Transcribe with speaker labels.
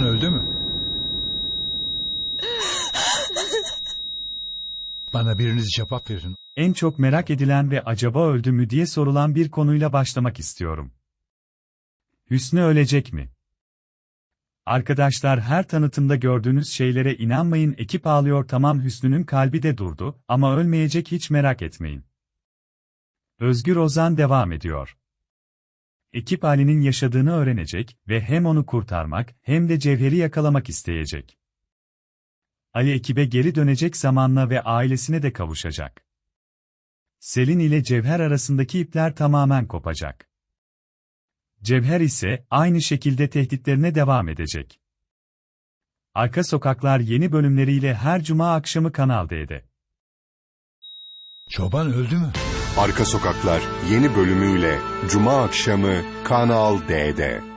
Speaker 1: Çoban öldü mü? Bana biriniz cevap verin.
Speaker 2: En çok merak edilen ve acaba öldü mü diye sorulan bir konuyla başlamak istiyorum. Hüsnü ölecek mi? Arkadaşlar her tanıtımda gördüğünüz şeylere inanmayın ekip ağlıyor tamam Hüsnü'nün kalbi de durdu ama ölmeyecek hiç merak etmeyin. Özgür Ozan devam ediyor. Ekip Ali'nin yaşadığını öğrenecek ve hem onu kurtarmak hem de Cevher'i yakalamak isteyecek. Ali ekibe geri dönecek zamanla ve ailesine de kavuşacak. Selin ile Cevher arasındaki ipler tamamen kopacak. Cevher ise aynı şekilde tehditlerine devam edecek. Arka Sokaklar yeni bölümleriyle her cuma akşamı Kanal D'de.
Speaker 1: Çoban öldü mü?
Speaker 3: Arka Sokaklar yeni bölümüyle Cuma akşamı Kanal D'de.